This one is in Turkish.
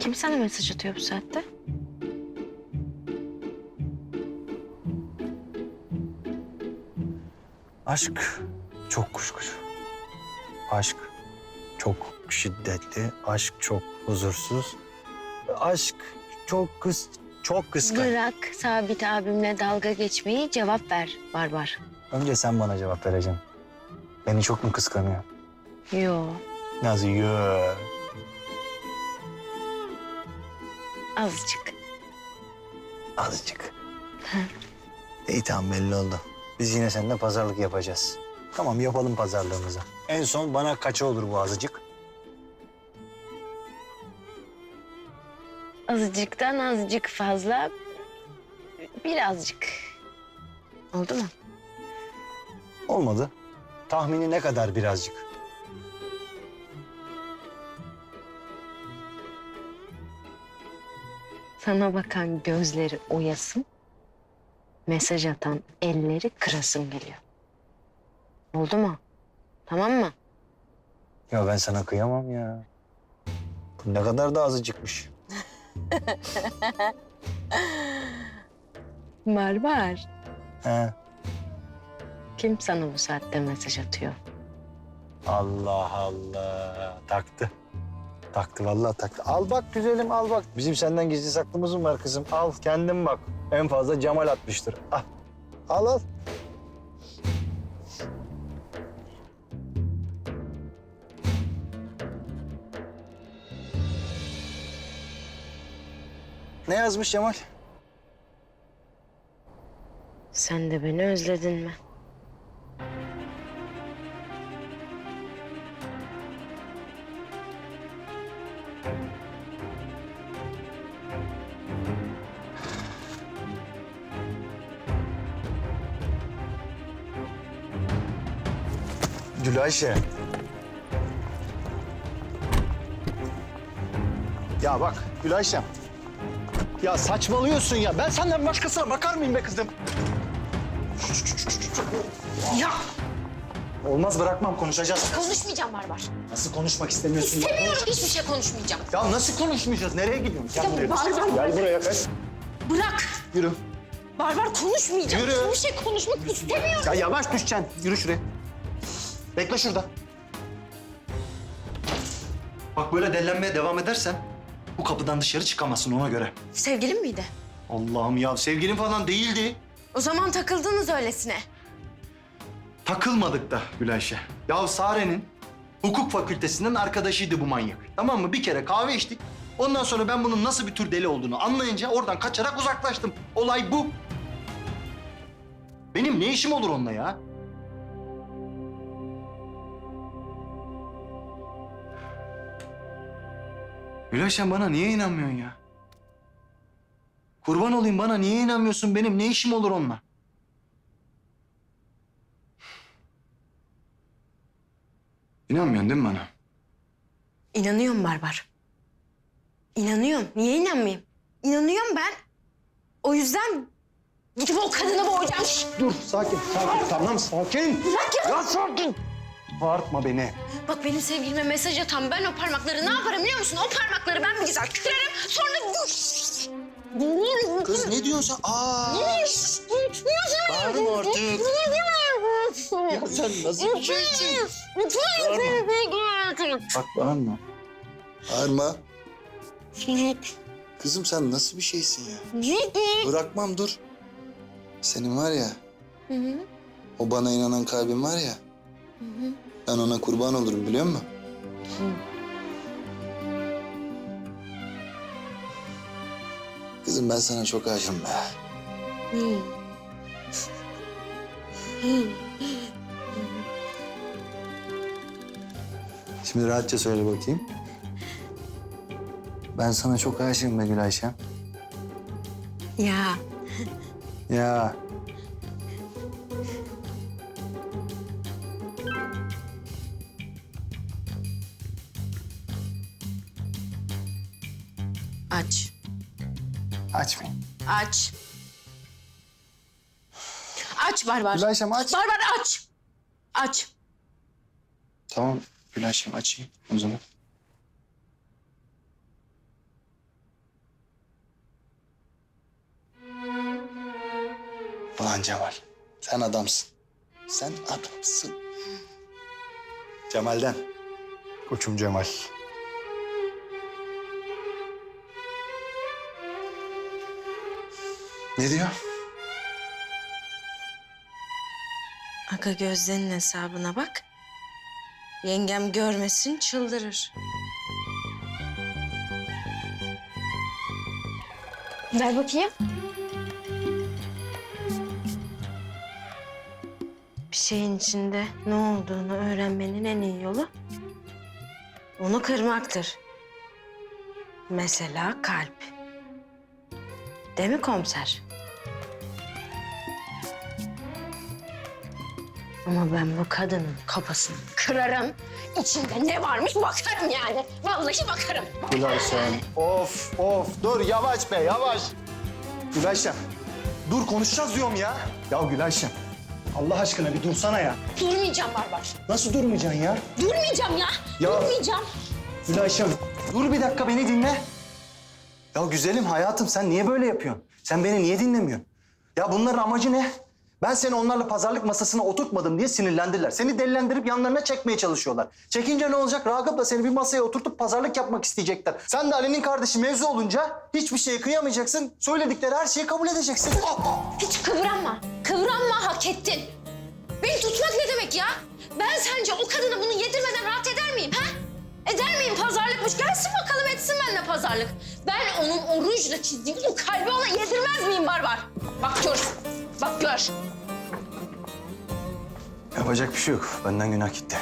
Kim sana mesaj atıyor bu saatte? Aşk çok kuşkucu. Aşk çok şiddetli. Aşk çok huzursuz. Aşk çok kıs çok kıskanç. Bırak Sabit abimle dalga geçmeyi cevap ver Barbar. Önce sen bana cevap vereceksin. Beni çok mu kıskanıyor? Yo Nasıl yo? azıcık. Azıcık. İyi tamam belli oldu. Biz yine seninle pazarlık yapacağız. Tamam yapalım pazarlığımızı. En son bana kaça olur bu azıcık? Azıcıktan azıcık fazla birazcık. Oldu mu? Olmadı. Tahmini ne kadar birazcık? Sana bakan gözleri oyasın, mesaj atan elleri kırasın geliyor. Oldu mu? Tamam mı? Ya ben sana kıyamam ya. Bu ne kadar da azıcıkmış. Barbar. He. Kim sana bu saatte mesaj atıyor? Allah Allah. Taktı. Taktı vallahi taktı. Al bak güzelim al bak. Bizim senden gizli saklımız mı var kızım? Al kendin bak. En fazla Cemal atmıştır. Al. Al al. Ne yazmış Cemal? Sen de beni özledin mi? Gülayşe. Ya bak Gülayşem. Ya saçmalıyorsun ya. Ben senden başkasına bakar mıyım be kızım? Ya Olmaz bırakmam konuşacağız. konuşmayacağım Barbar. Nasıl konuşmak istemiyorsun? ya? Demiyorum hiçbir şey konuşmayacağım. Ya nasıl konuşmayacağız? Nereye gidiyorsun? Gel buraya. Barbar Gel buraya kaç. bırak. Yürü. Barbar konuşmayacağım. Yürü. Hiçbir şey konuşmak istemiyorum. Ya yavaş düşeceksin. Yürü şuraya. Bekle şurada. Bak böyle dellenmeye devam edersen bu kapıdan dışarı çıkamazsın ona göre. Sevgilin miydi? Allah'ım ya sevgilin falan değildi. O zaman takıldınız öylesine. Takılmadık da Gülayşe. Ya Sare'nin hukuk fakültesinden arkadaşıydı bu manyak. Tamam mı? Bir kere kahve içtik. Ondan sonra ben bunun nasıl bir tür deli olduğunu anlayınca oradan kaçarak uzaklaştım. Olay bu. Benim ne işim olur onunla ya? Gülayşe bana niye inanmıyorsun ya? Kurban olayım bana niye inanmıyorsun? Benim ne işim olur onunla? İnanmıyorsun değil mi bana? İnanıyorum Barbar. İnanıyorum. Niye inanmayayım? İnanıyorum ben. O yüzden gidip o kadını boğacağım. Şşt! Dur sakin sakin tamam sakin. Bırak ya. Ya sakin. Bağırtma beni. Bak benim sevgilime mesaj atan ben o parmakları ne yaparım biliyor musun? O parmakları ben bir güzel kırarım sonra... Kız ne diyorsun sen? Aa. Bağırma artık. Ya sen nasıl bir şeysin? Bak bağırma. Bağırma. Kızım sen nasıl bir şeysin ya? Bırakmam dur. Senin var ya, o bana inanan kalbin var ya, ben ona kurban olurum biliyor musun? Kızım ben sana çok aşığım be. Şimdi rahatça söyle bakayım. Ben sana çok aşığım be Gülayşem. Ya Ya. Aç. Açmayın. Aç. Aç Barbar. Gülayşem aç. Barbar aç. Aç. Tamam Gülayşem açayım o zaman. Ulan Cemal sen adamsın. Sen adamsın. Cemal'den. Koçum Cemal. Ne diyor? Aga gözlerinin hesabına bak. Yengem görmesin çıldırır. Ver bakayım. Bir şeyin içinde ne olduğunu öğrenmenin en iyi yolu onu kırmaktır. Mesela kalp. Değil mi komiser? Ama ben bu kadının kafasını kırarım. İçinde ne varmış bakarım yani. Vallahi bakarım. Gülayşem. Of of dur yavaş be yavaş. Gülayşem. Dur konuşacağız diyorum ya. Ya Gülayşem. Allah aşkına bir dursana ya. Durmayacağım Barbar. Nasıl durmayacaksın ya? Durmayacağım ya. Ya. Durmayacağım. Gülayşem dur bir dakika beni dinle. Ya güzelim hayatım sen niye böyle yapıyorsun? Sen beni niye dinlemiyorsun? Ya bunların amacı ne? Ben seni onlarla pazarlık masasına oturtmadım diye sinirlendiler. Seni delilendirip yanlarına çekmeye çalışıyorlar. Çekince ne olacak? Ragıp'la seni bir masaya oturtup pazarlık yapmak isteyecekler. Sen de Ali'nin kardeşi mevzu olunca hiçbir şeye kıyamayacaksın. Söyledikleri her şeyi kabul edeceksin. Hiç kıvranma. Kıvranma hak ettin. Beni tutmak ne demek ya? Ben sence o kadına bunu yedirmeden rahat eder miyim ha? Eder miyim pazarlıkmış? Gelsin bakalım etsin benimle pazarlık. Ben onun o rujla çizdiği o kalbi ona yedirmez miyim Barbar? Bak gör, bak gör. Yapacak bir şey yok. Benden günah gitti.